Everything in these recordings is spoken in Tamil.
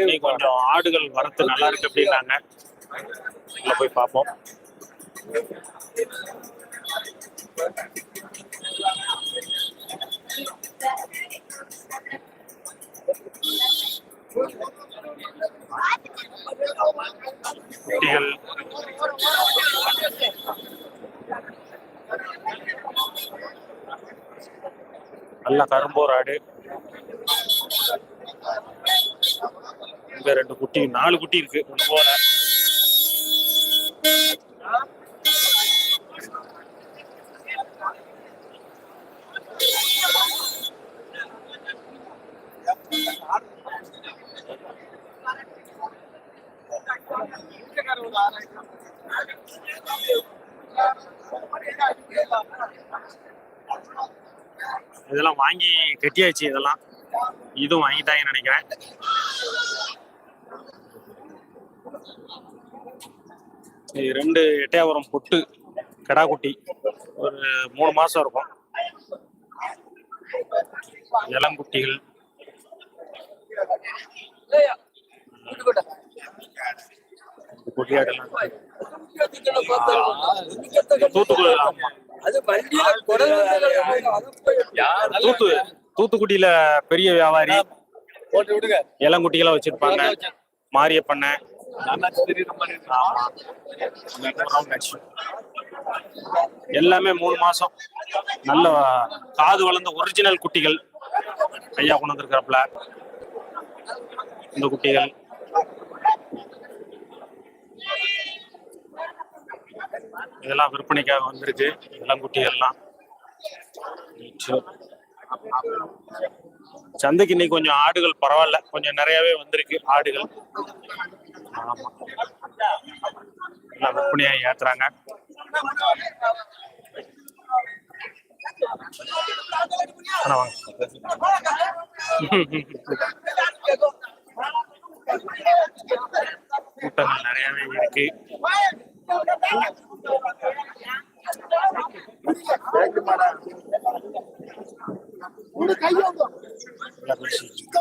இன்னைக்கு கொஞ்சம் ஆடுகள் வரத்து நல்லா இருக்கு அப்படின்னாங்க. உள்ள போய் பார்ப்போம். குட்டிகள். நல்ல கரும்போர் ஆடு. இங்க ரெண்டு குட்டி நாலு குட்டி இருக்கு. ஒன்று போல. இதெல்லாம் வாங்கி கட்டியாச்சு இதெல்லாம். இதுவும் வாங்கிட்டாங்கன்னு நினைக்கிறேன். ரெண்டு எட்டையாபுரம் பொட்டு கடா குட்டி ஒரு மூணு மாசம் இருக்கும். இளங்குட்டிகள். குட்டியாடெல்லாம் இருக்கு. தூத்துக்குடி ஆமா. தூத்துக்குடியில பெரிய வியாபாரி. இளங்குட்டிகளை வச்சிருப்பாங்க. மாரியப்பண்ணை எல்லாமே மூணு மாசம். நல்ல காது வளர்ந்த ஒரிஜினல் குட்டிகள் ஐயா கொண்டு வந்திருக்கிறப்பல. இந்த குட்டிகள். இதெல்லாம் விற்பனைக்காக வந்திருக்கு. இளங்குட்டிகள்லாம். சந்தைக்கு இன்னைக்கு கொஞ்சம் ஆடுகள் பரவாயில்ல. கொஞ்சம் நிறையவே வந்திருக்கு ஆடுகள். ஆமா. எல்லாம் விற்பனையா ஏத்துறாங்க. கூட்டங்கள் நிறையவே இருக்கு. எல்லாம் பேசிட்டு இருக்கு.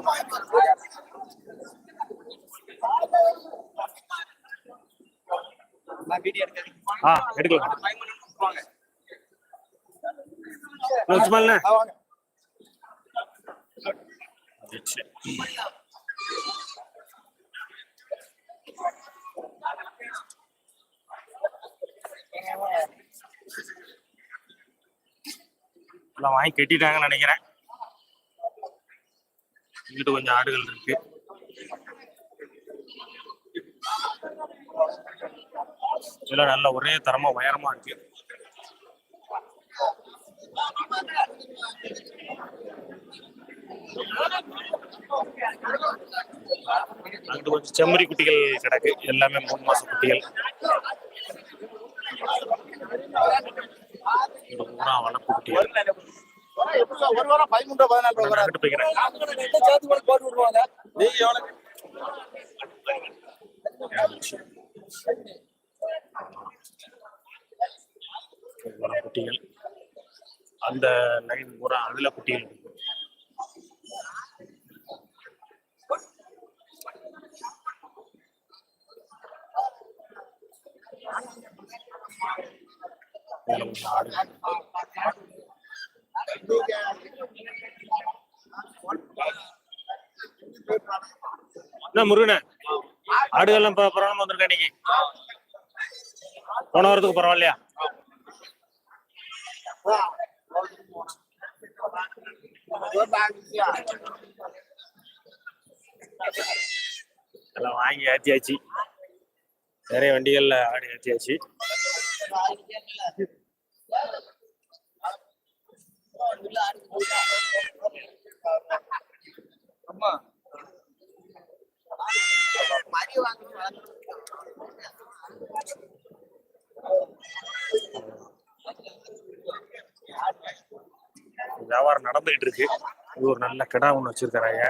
ஆ எடுக்கலாம். வாங்கி கட்டிட்டாங்கன்னு நினைக்கிறேன். இங்கிட்டு கொஞ்சம் ஆடுகள் இருக்கு. இதெல்லாம் நல்ல ஒரே தரமா உயரமா இருக்கு. அங்கிட்டு கொஞ்சம் செம்மறி குட்டிகள் கிடக்கு. எல்லாமே மூணு மாச குட்டிகள். வளர்ப்பு குட்டிகள். ஒரு வாரம் பதிமூன்று பதினாலு போட்டு விடுவாங்க குட்டிகள். அந்த லைன் பூரா அதுல குட்டிகள் இருக்கு. என்ன முருகனே? ஆடுகள்லாம் பரவாயில்ல இன்னைக்கு? போன வாரத்துக்கு பரவாயில்லையா? எல்லாம் வாங்கி ஏற்றியாச்சு நிறைய வண்டிகள்ல ஆடி ஏற்றியாச்சு அம்மா மாதிரி வாங்க வியாபாரம் நடந்துகிட்டு இருக்கு இது ஒரு நல்ல கிடா ஒன்று வச்சிருக்கிறாங்க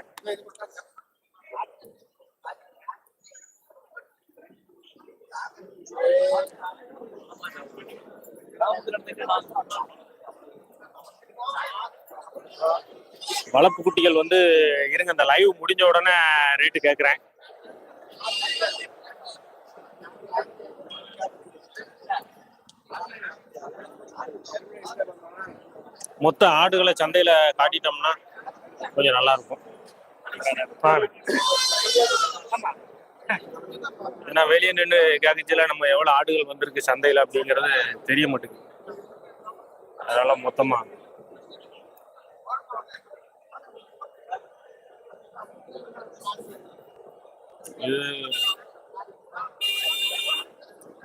வளர்ப்பு குட்டிகள் வந்து இருங்க இந்த லைவ் முடிஞ்ச உடனே ரேட்டு கேட்குறேன் மொத்த ஆடுகளை சந்தையில காட்டிட்டோம்னா கொஞ்சம் நல்லா இருக்கும். ஏன்னா வெளியே நின்று கேக்கச்சில நம்ம எவ்வளவு ஆடுகள் வந்திருக்கு சந்தையில அப்படிங்கிறது தெரிய மாட்டேங்குது. அதனால மொத்தமா.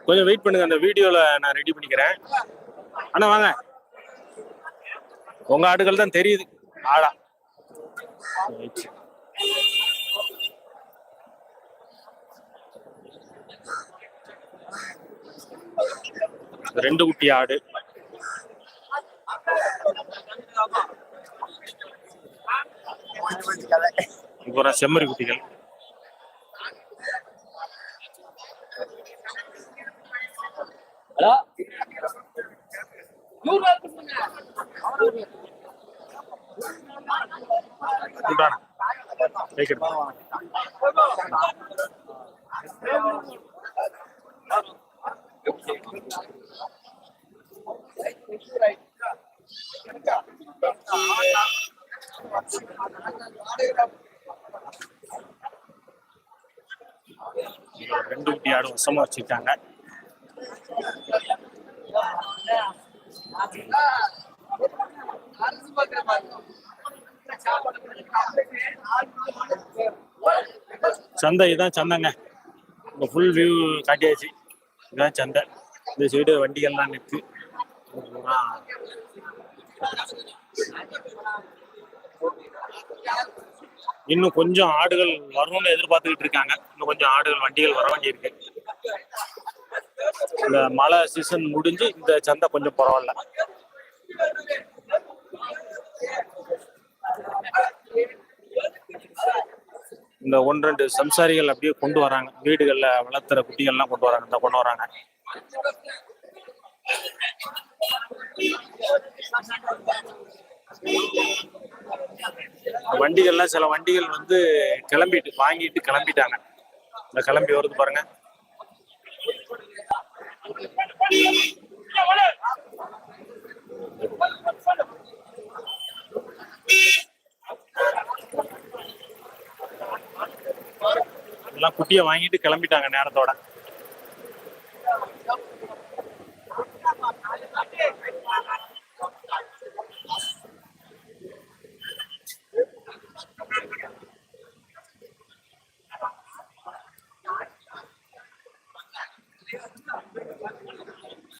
கொஞ்சம் வெயிட் பண்ணுங்க. அந்த வீடியோல நான் ரெடி பண்ணிக்கிறேன். அண்ணா வாங்க. உங்க ஆடுகள் தான் தெரியுது. ஆடா. ரெண்டு குட்டி ஆடு. இப்போ செம்மறி குட்டிகள். ஹலோ? கூட்டான ரெண்டு குட்டி ஆடும் வசமா வச்சிருக்காங்க. சந்தை இதான் சந்தைங்க. இந்த ஃபுல் வியூ காட்டியாச்சு. இதான் சந்தை. இந்த சைடு வண்டிகள்லாம் நிற்கு இன்னும் கொஞ்சம் ஆடுகள் வரும்னு எதிர்பார்த்துக்கிட்டு இருக்காங்க. இன்னும் கொஞ்சம் ஆடுகள் வண்டிகள் வர வேண்டியிருக்கு இந்த மழை சீசன் முடிஞ்சு இந்த சந்தை கொஞ்சம் பரவாயில்ல. இந்த ஒன்று ரெண்டு சம்சாரிகள் அப்படியே கொண்டு வராங்க. வீடுகள்ல வளர்த்துற குட்டிகள்லாம் கொண்டு வராங்க. இந்த கொண்டு வராங்க. வண்டிகள்லாம் சில வண்டிகள் வந்து கிளம்பிட்டு வாங்கிட்டு கிளம்பிட்டாங்க. இந்த கிளம்பி வருது பாருங்க எல்லாம் குட்டியை வாங்கிட்டு கிளம்பிட்டாங்க நேரத்தோட.